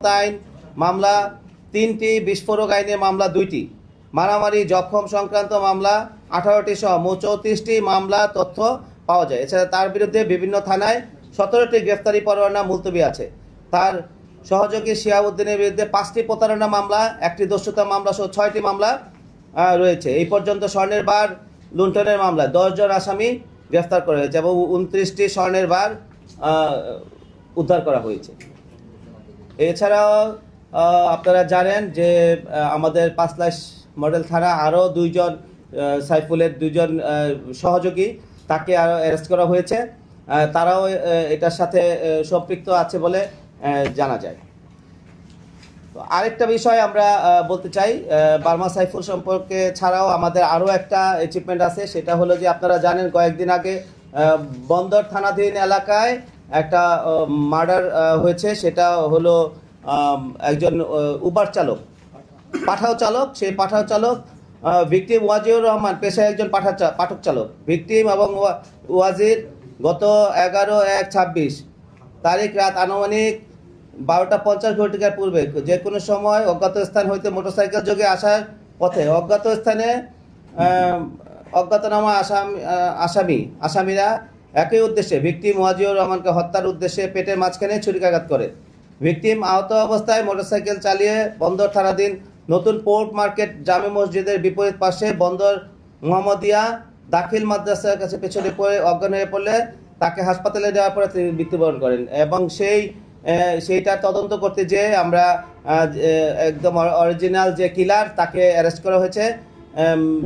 আইন, মামলা তিনটি, বিস্ফোরক আইনে মামলা দুইটি। মারামারি, জখম সংক্রান্ত মামলা আঠারোটি সহ মোট চৌত্রিশটি মামলা তথ্য পাওয়া যায়। এছাড়া তার বিরুদ্ধে বিভিন্ন থানায় সতেরোটি গ্রেফতারি পরোয়ানা মুলতবি আছে। তার সহযোগী শিয়াউদ্দিনের বিরুদ্ধে পাঁচটি প্রতারণা মামলা, একটি দস্যুতা মামলা সহ ছয়টি মামলা রয়েছে। এই পর্যন্ত স্বর্ণের বার লুণ্ঠনের মামলায় দশজন আসামি গ্রেফতার করা হয়েছে এবং উনত্রিশটি স্বর্ণের বার উদ্ধার করা হয়েছে। এছাড়াও আপনারা জানেন যে আমাদের পাঁচ লাখ মডেল থানা আরও দুইজন সাইফুলের দুইজন আহ, সহযোগী তাকে আরও অ্যারেস্ট করা হয়েছে। তারাও এটার সাথে সম্পৃক্ত আছে বলে জানা যায়। আরেকটা বিষয় আমরা বলতে চাই বার্মা সাইফুল সম্পর্কে ছাড়াও আমাদের আরও একটা অ্যাচিভমেন্ট আছে সেটা হলো যে আপনারা জানেন কয়েকদিন আগে বন্দর থানাধীন এলাকায় একটা মার্ডার হয়েছে। সেটা হলো একজন উবার চালক। পাঠাও চালক, সেই পাঠাও চালক ভিকটিম ওয়াজিউর রহমান, পেশায় একজন পাঠা পাঠক চালক। ভিকটিম এবং ওয়া- ওয়াজির গত এগারো এক ছাব্বিশ তারিখ রাত আনুমানিক বারোটা পঞ্চাশ ঘটিকার পূর্বে, যে কোনো সময় অজ্ঞাত স্থান হইতে মোটরসাইকেল যোগে আসার পথে, অজ্ঞাত স্থানে অজ্ঞাতনামা আসামি আসামি, আসামিরা একই উদ্দেশ্যে ভিকটিম ওয়াজিউর রহমানকে হত্যার উদ্দেশ্যে পেটের মাঝখানে ছুরিকাঘাত করে। ভিকটিম আহত অবস্থায় মোটরসাইকেল চালিয়ে বন্দর থানাধীন নতুন পোর্ট মার্কেট জামে মসজিদের বিপরীত পাশে বন্দর মোহাম্মদিয়া দাখিল মাদ্রাসার কাছে পেছনে পড়ে অজ্ঞান হয়ে পড়লে তাকে হাসপাতালে যাওয়ার পরে তিনি মৃত্যুবরণ করেন এবং সেই সেইটা তদন্ত করতে যে আমরা একদম অরিজিনাল যে কিলার তাকে অ্যারেস্ট করা হয়েছে।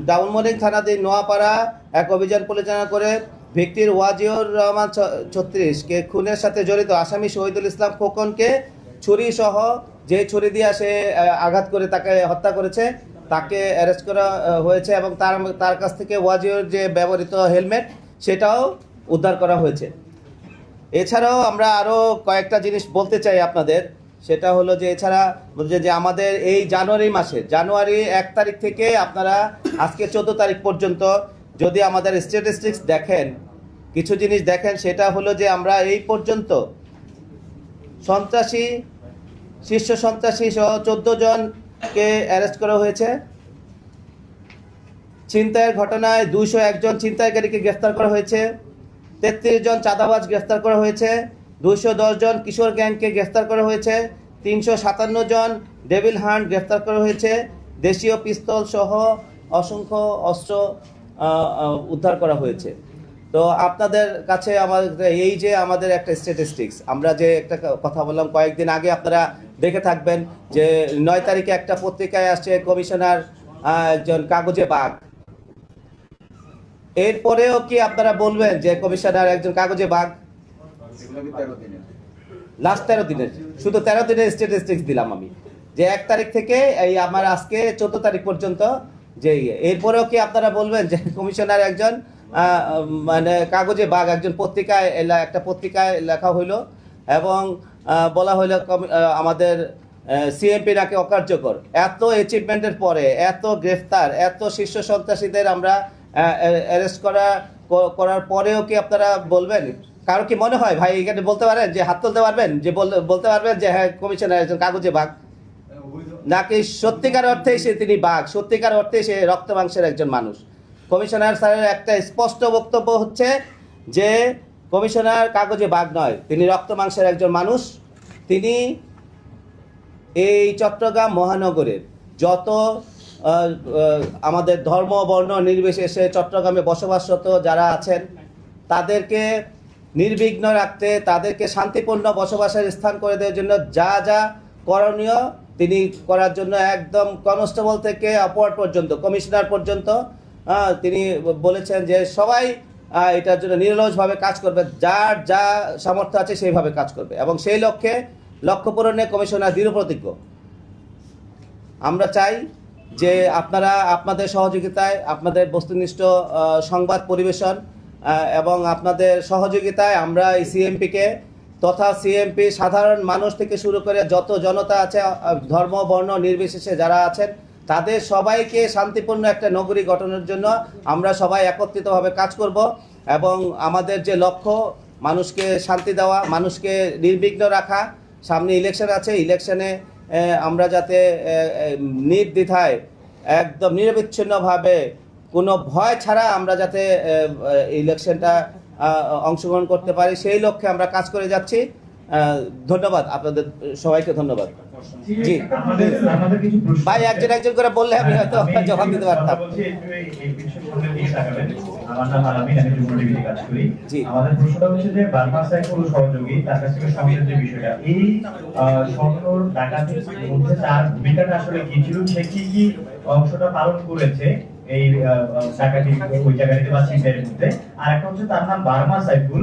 ডাউনমোরিং থানাধীন নোয়াপাড়া এক অভিযান পরিচালনা করে ভিক্টির ওয়াজিউর রহমান ছত্রিশকে খুনের সাথে জড়িত আসামি শহীদুল ইসলাম খোকনকে ছুরি সহ যে ছুরি দিয়ে সে আঘাত করে তাকে হত্যা করেছে, তাকে অ্যারেস্ট করা হয়েছে এবং তার তার কাছ থেকে ওয়াজিউর যে ব্যবহৃত হেলমেট সেটাও উদ্ধার করা হয়েছে। এছাড়াও আমরা আরও কয়েকটা জিনিস বলতে চাই আপনাদের। সেটা হলো যে এছাড়া যে আমাদের এই জানুয়ারি মাসে, জানুয়ারি এক তারিখ থেকে আপনারা আজকে চোদ্দ তারিখ পর্যন্ত যদি আমাদের স্ট্যাটিস্টিক্স দেখেন, কিছু জিনিস দেখেন, সেটা হলো যে আমরা এই পর্যন্ত সন্ত্রাসী, শীর্ষ সন্ত্রাসী সহ চোদ্দ জনকে অ্যারেস্ট করা হয়েছে। ছিনতাইয়ের ঘটনায় দুইশো একজন ছিনতাইকারীকে গ্রেফতার করা হয়েছে। তেত্রিশ জন চাঁদাবাজ গ্রেফতার করা হয়েছে। দুইশো জন কিশোর গ্যাংকে গ্রেফতার করা হয়েছে। তিনশো সাতান্ন জন ডেভিল হান্ট গ্রেফতার করা হয়েছে। দেশীয় পিস্তল সহ অসংখ্য অস্ত্র উদ্ধার করা হয়েছে। তো আপনাদের কাছে আমাদের এই যে আমাদের একটা স্ট্যাটিস্টিক্স আমরা যে একটা কথা বললাম কয়েকদিন আগে, আপনারা দেখে থাকবেন যে নয় তারিখে একটা পত্রিকায় আসছে কমিশনার একজন কাগজে বাঘ। এরপরেও কি আপনারা বলবেন যে কমিশনার একজন কাগজে বাঘ? লাস্ট তেরো দিনের, শুধু তেরো দিনের স্ট্যাটিস্টিক্স দিলাম আমি। যে এক তারিখ থেকে এই আমার আজকে চোদ্দ তারিখ পর্যন্ত যে ইয়ে। এরপরেও কি আপনারা বলবেন যে কমিশনার একজন মানে কাগজে বাঘ, একজন পত্রিকায় একটা পত্রিকায় লেখা হইল এবং বলা হইল আমাদের সিএমপি নাকি অকার্যকর। এত অ্যাচিভমেন্টের পরে, এত গ্রেফতার, এত শীর্ষ সন্ত্রাসীদের আমরা অ্যারেস্ট করা করার পরেও কি আপনারা বলবেন? কারও কি মনে হয়? ভাই, এখানে বলতে পারেন যে হাত তুলতে পারবেন? যে বল- বলতে পারবেন যে হ্যাঁ কমিশনার একজন কাগজে বাঘ। নাকি সত্যিকার অর্থে সে তিনি বাঘ? সত্যিকার অর্থে সে রক্ত মাংসের একজন মানুষ। কমিশনার স্যারের একটা স্পষ্ট বক্তব্য হচ্ছে যে, কমিশনার কাগজে বাঘ নয়, তিনি রক্ত মাংসের একজন মানুষ। তিনি এই চট্টগ্রাম মহানগরের যত আমাদের ধর্ম, বর্ণ, নির্বিশেষে চট্টগ্রামে বসবাসরত যারা আছেন, তাদেরকে নির্বিঘ্ন রাখতে, তাদেরকে শান্তিপূর্ণ বসবাসের স্থান করে দেওয়ার জন্য যা যা করণীয়। তিনি করার জন্য একদম কনস্টেবল থেকে অপওয়ার্ড পর্যন্ত কমিশনার পর্যন্ত আহ, তিনি বলেছেন যে সবাই এটার জন্য নিরলসভাবে কাজ করবে যার যা সামর্থ্য আছে সেইভাবে কাজ করবে। এবং সেই লক্ষ্যে লক্ষ্য পূরণে কমিশনার দৃঢ় প্রতিজ্ঞ। আমরা চাই যে আপনারা আপনাদের সহযোগিতায় আপনাদের বস্তুনিষ্ঠ সংবাদ পরিবেশন এবং আপনাদের সহযোগিতায় আমরা এই সিএমপিকে তথা সিএমপি সাধারণ মানুষ থেকে শুরু করে যত জনতা আছে ধর্ম, বর্ণ নির্বিশেষে যারা আছেন, তাদের সবাইকে শান্তিপূর্ণ একটা নগরী গঠনের জন্য আমরা সবাই একত্রিতভাবে কাজ করব এবং আমাদের যে লক্ষ্য, মানুষকে শান্তি দেওয়া, মানুষকে নির্বিঘ্ন রাখা, সামনে ইলেকশন আছে ইলেকশনে আমরা যাতে নির্দ্বিধায়, একদম নিরবিচ্ছিন্নভাবে, কোনো ভয় ছাড়া আমরা যাতে ইলেকশনটা অংশগ্রহণ করতে পারি, সেই লক্ষ্যে আমরা কাজ করে যাচ্ছি ধন্যবাদ আপনাদের, সবাইকে ধন্যবাদ জি। ভাই, একজন একজন করে বললে আমি হয়তো জবাব দিতে পারতাম। আমাদের প্রশ্নটা হচ্ছে যে সহযোগী তার কাছ থেকে বিষয়টা, এই ডাকাতির মধ্যে তার ভূমিকাটা আসলে কি ছিল, সে কি কি অংশটা পালন করেছে এই ডাকাতি ওই জায়গাটিতে বা ছিনতাইয়ের মধ্যে। আর একটা হচ্ছে তার নাম বার্মা সাইফুল।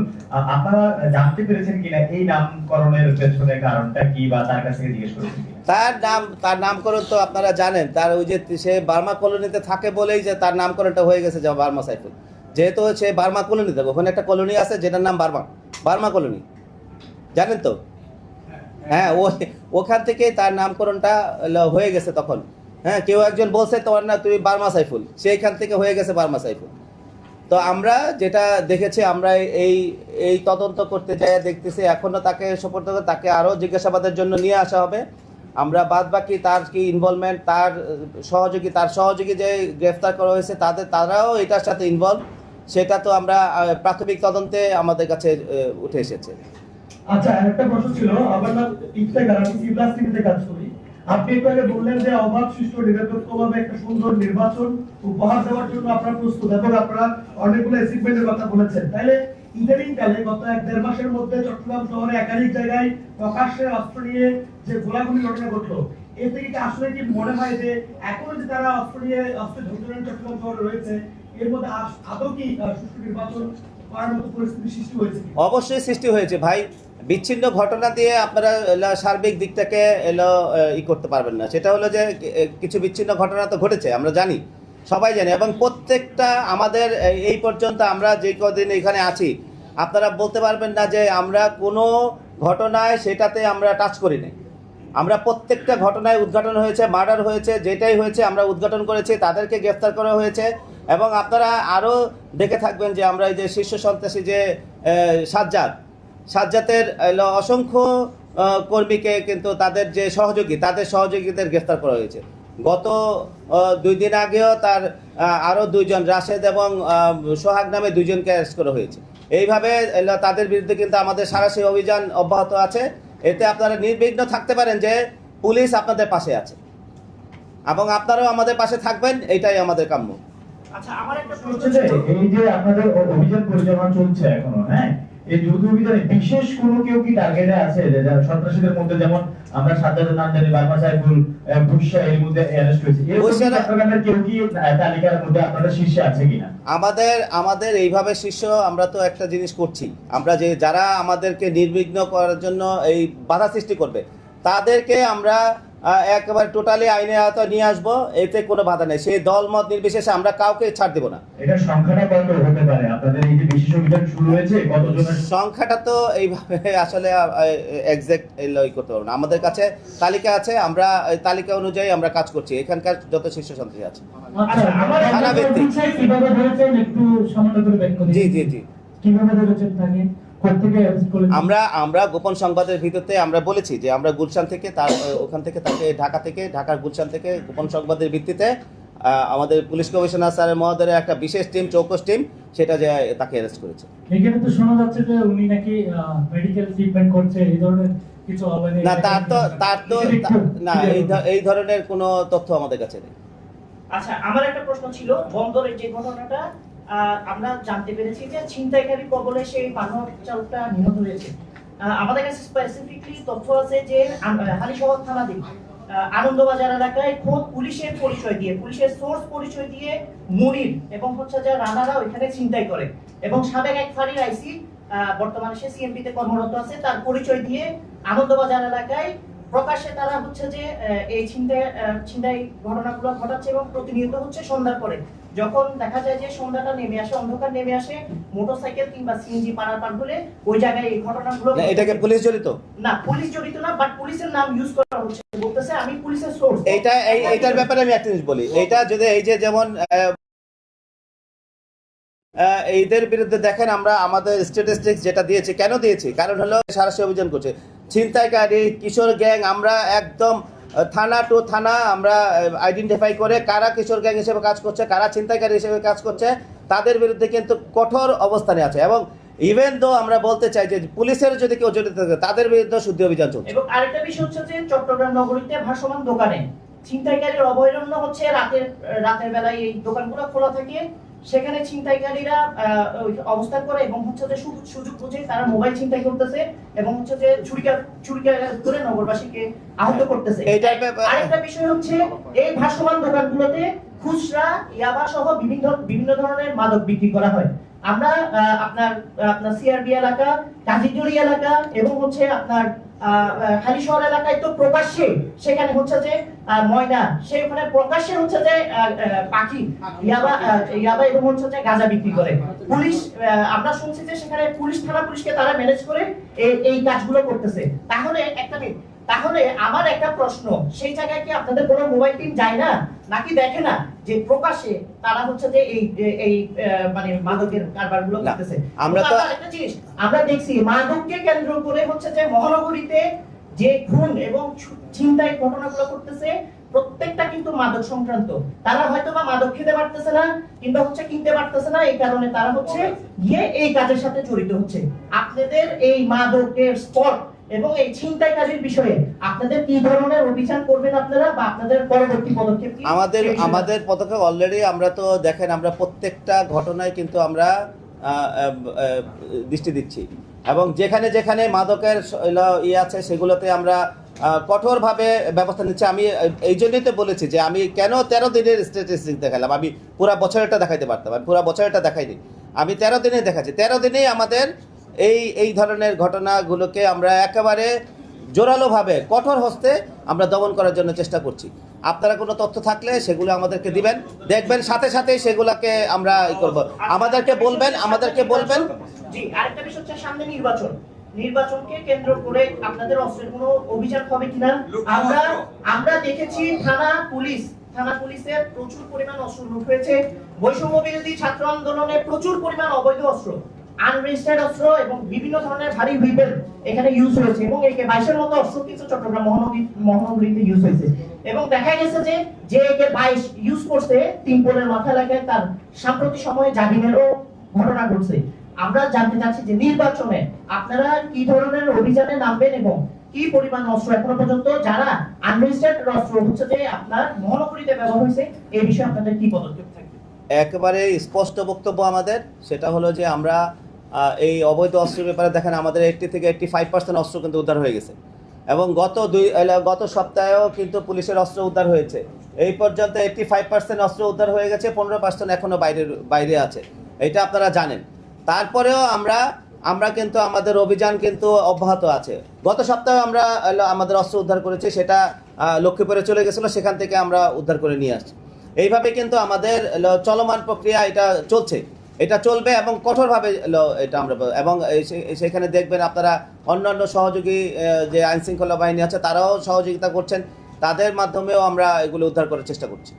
আপনারা জানতে পেরেছেন কিনা এই নামকরণের পেছনে কারণটা কি বা তার কাছ জিজ্ঞেস করেছেন তার নাম তার নামকরণ তো আপনারা জানেন। তার ওই যে সে বার্মা কলোনিতে থাকে বলেই যে তার নামকরণটা হয়ে গেছে যে বার্মা সাইফুল। যেহেতু সে বার্মা কলোনিতে ওখানে একটা কলোনি আছে যেটার নাম বার্মা বার্মা কলোনি। জানেন তো? হ্যাঁ। ও ওখান থেকে তার নামকরণটা হয়ে গেছে তখন। হ্যাঁ কেউ একজন বলছে, তোমার না, তুমি বার্মা সাইফুল। সেইখান থেকে হয়ে গেছে বার্মা সাইফুল। তো আমরা যেটা দেখেছি, আমরা এই এই তদন্ত করতে যাই দেখতেছি, এখনও তাকে সোপর্দ করে, তাকে আরও জিজ্ঞাসাবাদের জন্য নিয়ে আসা হবে। আমরা বাদ বাকি তার কি ইনভলভমেন্ট তার সহযোগী তার সহযোগী যে গ্রেফতার করা হয়েছে, তাদের, তারাও এটার সাথে ইনভলভ সেটা তো আমরা প্রাথমিক তদন্তে আমাদের কাছে উঠে এসেছে। আচ্ছা আরেকটা প্রশ্ন ছিল, আমার নাম ইফতেখার, আমি সিপ্লাস টিভিতে কাজ করি? আপনি একটু আগে বললেন যে অবাধ সুষ্ঠু নিরপেক্ষভাবে একটা সুন্দর নির্বাচন উপহার দেওয়ার জন্য আপনারা প্রস্তুত এবং আপনারা অনেকগুলো অ্যাচিভমেন্টের কথা বলেছেন। তাহলে ইদানিং কালে গত এক দেড় মাসের মধ্যে চট্টগ্রাম শহরে একাধিক জায়গায় প্রকাশ্যে অস্ত্র নিয়ে যে গোলাগুলি ঘটনা ঘটলো এ থেকে কি আসলে কি মনে হয় যে যে তারা অস্ত্র নিয়ে ঝুঁকি চট্টগ্রাম শহরে রয়েছে, এর মধ্যে আদৌ কি সুষ্ঠু নির্বাচন পরিস্থিতি সৃষ্টি হয়েছে অবশ্যই সৃষ্টি হয়েছে। ভাই বিচ্ছিন্ন ঘটনা দিয়ে আপনারা সার্বিক দিকটাকে এলো ই করতে পারবেন না। সেটা হলো যে কিছু বিচ্ছিন্ন ঘটনা তো ঘটেছে, আমরা জানি, সবাই জানি। এবং প্রত্যেকটা আমাদের এই- এই পর্যন্ত আমরা যে কদিন এখানে আছি, আপনারা বলতে পারবেন না যে আমরা কোনো ঘটনায় সেটাতে আমরা টাচ করি নাই আমরা প্রত্যেকটা ঘটনায় উদ্ঘাটন হয়েছে মার্ডার হয়েছে, যেটাই হয়েছে আমরা উদ্ঘাটন করেছি, তাদেরকে গ্রেফতার করা হয়েছে। এবং আপনারা আরও দেখে থাকবেন যে আমরা এই যে শীর্ষ সন্ত্রাসী যে সাজ্জাদ সাজ্জাতের অসংখ্য কর্মীকে কিন্তু তাদের যে সহযোগী তাদের সহযোগীদের গ্রেফতার করা হয়েছে। গত দুই দিন আগেও তার আরও দুইজন রাশেদ এবং সোহাগ নামে দুইজনকে অ্যারেস্ট করা হয়েছে। এইভাবে তাদের বিরুদ্ধে কিন্তু আমাদের সারাশি অভিযান অব্যাহত আছে। এতে আপনারা নির্বিঘ্ন থাকতে পারেন যে পুলিশ আপনাদের পাশে আছে। এবং আপনারাও আমাদের পাশে থাকবেন এটাই আমাদের কাম্য। আচ্ছা আমার একটা প্রশ্ন যে এই যে আপনাদের অভিযান পরিচালনা চলছে এখনও হ্যাঁ? এই যৌথ অভিযানে বিশেষ কোনো কেউ কি টার্গেটে আছে? সন্ত্রাসীদের মধ্যে যেমন আমরা জানি বার্মা সাইফুল আহ, এর মধ্যে অ্যারেস্ট হয়েছে। এরকম কেউ কি তালিকার মধ্যে আপনাদের শীর্ষে আছে কিনা? আমাদের আমাদের এইভাবে শিষ্য আমরা তো একটা জিনিস করছি। আমরা যে যারা আমাদেরকে নির্বিঘ্ন করার জন্য এই বাধা সৃষ্টি করবে তাদেরকে আমরা একেবারে টোটালি আইনের আওতায় নিয়ে আসব এতে কোনো বাধা নেই। সেই দল মত নির্বিশেষে আমরা কাউকে ছাড় দেবো না। এটা সংখ্যাটা কত হতে পারে? আপনাদের এই যে বিশেষ অভিযান শুরু হয়েছে কতজনের সংখ্যাটা তো এইভাবে আসলে এক্সাক্ট ই করতে পারব না। আমাদের কাছে তালিকা আছে আমরা তালিকা অনুযায়ী আমরা কাজ করছি। এখানকার যত শীর্ষ সন্ত্রাসী আছে। আচ্ছা থানা ভিত্তিক। জি জি জি। কীভাবে ধরেছেন তাকে? আমরা আমরা গোপন সংবাদের ভিত্তিতে আমরা বলেছি যে আমরা গুলশান থেকে তার ওখান থেকে তাকে ঢাকা থেকে ঢাকার গুলশান থেকে গোপন সংবাদের ভিত্তিতে আমাদের পুলিশ কমিশনার স্যারের মহোদয়ের একটা বিশেষ টিম চৌকস টিম সেটা যে তাকে অ্যারেস্ট করেছে। এখানে তো শোনা যাচ্ছে যে উনি নাকি মেডিকেল ট্রিটমেন্ট করছে এই ধরনের কিছু না তার তো তার তো না এই এই ধরনের কোনো তথ্য আমাদের কাছে নেই। আচ্ছা আমার একটা প্রশ্ন ছিল বন্দরের যে ঘটনাটা আমরা জানতে পেরেছি যে ছিনতাইকারী কবলে সেই মানব চালকটা নিহত হয়েছে। আমাদের কাছে স্পেসিফিকলি তথ্য আছে যে হালিশহর থানাধীন আনন্দবাজার এলাকায় খোদ পুলিশের পরিচয় দিয়ে, পুলিশের সোর্স পরিচয় দিয়ে মুনির এবং হচ্ছে যে রানারা ওইখানে ছিনতাই করে। এবং সাবেক এক ফাঁড়ির আইসি বর্তমানে সে সিএমপিতে কর্মরত আছে, তার পরিচয় দিয়ে আনন্দবাজার এলাকায় প্রকাশ্যে তারা হচ্ছে যে এই ছিনতাই ছিনতাই ঘটনাগুলো ঘটাচ্ছে এবং প্রতিনিয়ত হচ্ছে সন্ধ্যার পরে। যখন দেখা যায় যে সন্ধ্যাটা নেমে আসে অন্ধকার নেমে আসে মোটরসাইকেল কিংবা সিএনজি পারাপার হলে ওই জায়গায় এই ঘটনাগুলো না, এটাকে পুলিশ জড়িত? না পুলিশ জড়িত না বাট পুলিশের নাম ইউজ করা হচ্ছে। বলতেছে আমি পুলিশের সোর্স এইটা এই এইটার ব্যাপারে আমি একটা জিনিস বলি। এইটা যদি এই যে যেমন এদের বিরুদ্ধে দেখেন আমরা আমাদের স্ট্যাটিস্টিক্স যেটা দিয়েছি কেন দিয়েছি? কারণ হলো সারাশি অভিযান করছে। ছিনতাইকারী কিশোর গ্যাং আমরা একদম থানা টু থানা আমরা আইডেন্টিফাই করে কারা কিশোর গ্যাং হিসেবে কাজ করছে, কারা ছিনতাইকারী হিসেবে কাজ করছে, তাদের বিরুদ্ধে কিন্তু কঠোর অবস্থানে আছে। এবং ইভেন দো আমরা বলতে চাই যে পুলিশের যদি কেউ জড়িত থাকে, তাদের বিরুদ্ধে শুদ্ধি অভিযান চলছে। এবং আরেকটা বিষয় হচ্ছে যে চট্টগ্রাম নগরীতে ভাসমান দোকানে ছিনতাইকারীর অভয়ারণ্য হচ্ছে রাতের রাতের বেলায় এই দোকানগুলো খোলা থাকে। সেখানে ছিনতাইকারীরা অবস্থান করে এবং হচ্ছে যে সুযোগ বুঝে তারা মোবাইল ছিনতাই করতেছে এবং হচ্ছে যে ছুরিকা ছুরিকা করে নগরবাসীকে আহত করতেছে। এই আরেকটা বিষয় হচ্ছে এই ভাসমান দোকানগুলোতে খুচরা ইয়াবা সহ বিভিন্ন বিভিন্ন ধরনের মাদক বিক্রি করা হয়। আমরা আপনার আপনার সিআরবি এলাকা কাজিজুরি এলাকা এবং হচ্ছে আপনার হালিশহর এলাকায় তো প্রকাশ্যে সেখানে হচ্ছে যে ময়না সেখানে প্রকাশ্যে হচ্ছে যে পাখি, ইয়াবা ইয়াবা এবং হচ্ছে যে গাঁজা বিক্রি করে। পুলিশ আমরা শুনছি যে সেখানে পুলিশ থানা পুলিশকে তারা ম্যানেজ করে এই কাজগুলো করতেছে। তাহলে একটা তাহলে আমার একটা প্রশ্ন সেই জায়গায় কি আপনাদের কোনো মোবাইল টিম যায় না? নাকি দেখে না যে প্রকাশ্যে তারা হচ্ছে যে এই এই- মানে মাদকের কারবারগুলো করতেছে? আমরা তো- একটা জিনিস আমরা দেখছি মাদককে কেন্দ্র করে হচ্ছে যে মহানগরীতে যে খুন এবং ছিনতাই ঘটনাগুলো করতেছে প্রত্যেকটা কিন্তু মাদক সংক্রান্ত। তারা হয়তো বা মাদক খেতে পারতেছে না কিংবা হচ্ছে কিনতে পারতেছে না এই কারণে তারা হচ্ছে গিয়ে এই কাজের সাথে জড়িত হচ্ছে। আপনাদের এই মাদকের স্পট এবং এই ছিনতাইকারীর বিষয়ে আপনাদের কি ধরনের অভিযান করবেন আপনারা বা আপনাদের পরবর্তী পদক্ষেপ কি? আমাদের আমাদের পদক্ষেপ অলরেডি আমরা তো দেখেন আমরা প্রত্যেকটা ঘটনায় কিন্তু আমরা দৃষ্টি দিচ্ছি। এবং যেখানে যেখানে মাদকের ইয়ে আছে সেগুলোতে আমরা কঠোরভাবে ব্যবস্থা নিচ্ছি। আমি এই জন্যই তো বলেছি যে আমি কেন তেরো দিনের স্ট্যাটিস্টিক দেখালাম? আমি পুরা বছরেরটা দেখাইতে পারতাম আমি পুরা বছরেরটা দেখাইনি। আমি তেরো দিনে দেখাচ্ছি। তেরো দিনেই আমাদের এই এই ধরনের ঘটনাগুলোকে আমরা একেবারে জোরালোভাবে, কঠোর হস্তে আমরা দমন করার জন্য চেষ্টা করছি। আপনারা কোনো তথ্য থাকলে সেগুলো আমাদেরকে দিবেন। দেখবেন সাথে সাথে সেগুলোকে আমরা ই করব। আমাদেরকে বলবেন আমাদেরকে বলবেন। বৈষম্য বিরোধী ছাত্র আন্দোলনে প্রচুর পরিমাণ অবৈধ অস্ত্র। আনরেজিস্টার্ড অস্ত্র এবং বিভিন্ন ধরনের ভারী হুইপেন এখানে ইউজ হয়েছে এবং একে বাইশের মতো অস্ত্র চট্টগ্রাম মহানগরী, মহানগরীতে ইউজ হয়েছে। এবং দেখা গেছে যে যে একে বাইশ ইউজ করছে, তিন পোলের এলাকায় তার সাম্প্রতিক সময়ে জামিনেরও ঘটনা ঘটছে। আমরা জানতে চাচ্ছি যে নির্বাচনে আপনারা কি ধরনের অভিযানে নামবেন এবং কি পরিমাণ অস্ত্র এখনও পর্যন্ত যারা আনরেজিস্টার্ড অস্ত্র হচ্ছে যে আপনার মহানগরীতে ব্যবহার হয়েছে এই বিষয়ে আপনাদের কি পদক্ষেপ থাকবে? একেবারে স্পষ্ট বক্তব্য আমাদের, সেটা হলো যে আমরা এই অবৈধ অস্ত্রের ব্যাপারে দেখেন, আমাদের এইটটি থেকে এইটটি ফাইভ পার্সেন্ট অস্ত্র কিন্তু উদ্ধার হয়ে গেছে। এবং গত দুই গত সপ্তাহেও কিন্তু পুলিশের অস্ত্র উদ্ধার হয়েছে। এই পর্যন্ত এইটটি ফাইভ পার্সেন্ট অস্ত্র উদ্ধার হয়ে গেছে, পনেরো পার্সেন্ট এখনও বাইরে বাইরে আছে। এটা আপনারা জানেন। তারপরেও আমরা আমরা কিন্তু আমাদের অভিযান কিন্তু অব্যাহত আছে। গত সপ্তাহে আমরা আমাদের অস্ত্র উদ্ধার করেছি, সেটা লক্ষ্মীপুরে চলে গেছিল, সেখান থেকে আমরা উদ্ধার করে নিয়ে আসছি। এইভাবে কিন্তু আমাদের চলমান প্রক্রিয়া এটা চলছে। এটা চলবে এবং কঠোরভাবে এটা আমরা এবং সেখানে দেখবেন আপনারা অন্যান্য সহযোগী যে আইনশৃঙ্খলা বাহিনী আছে, তারাও সহযোগিতা করছেন। তাদের মাধ্যমেও আমরা এগুলো উদ্ধার করার চেষ্টা করছি।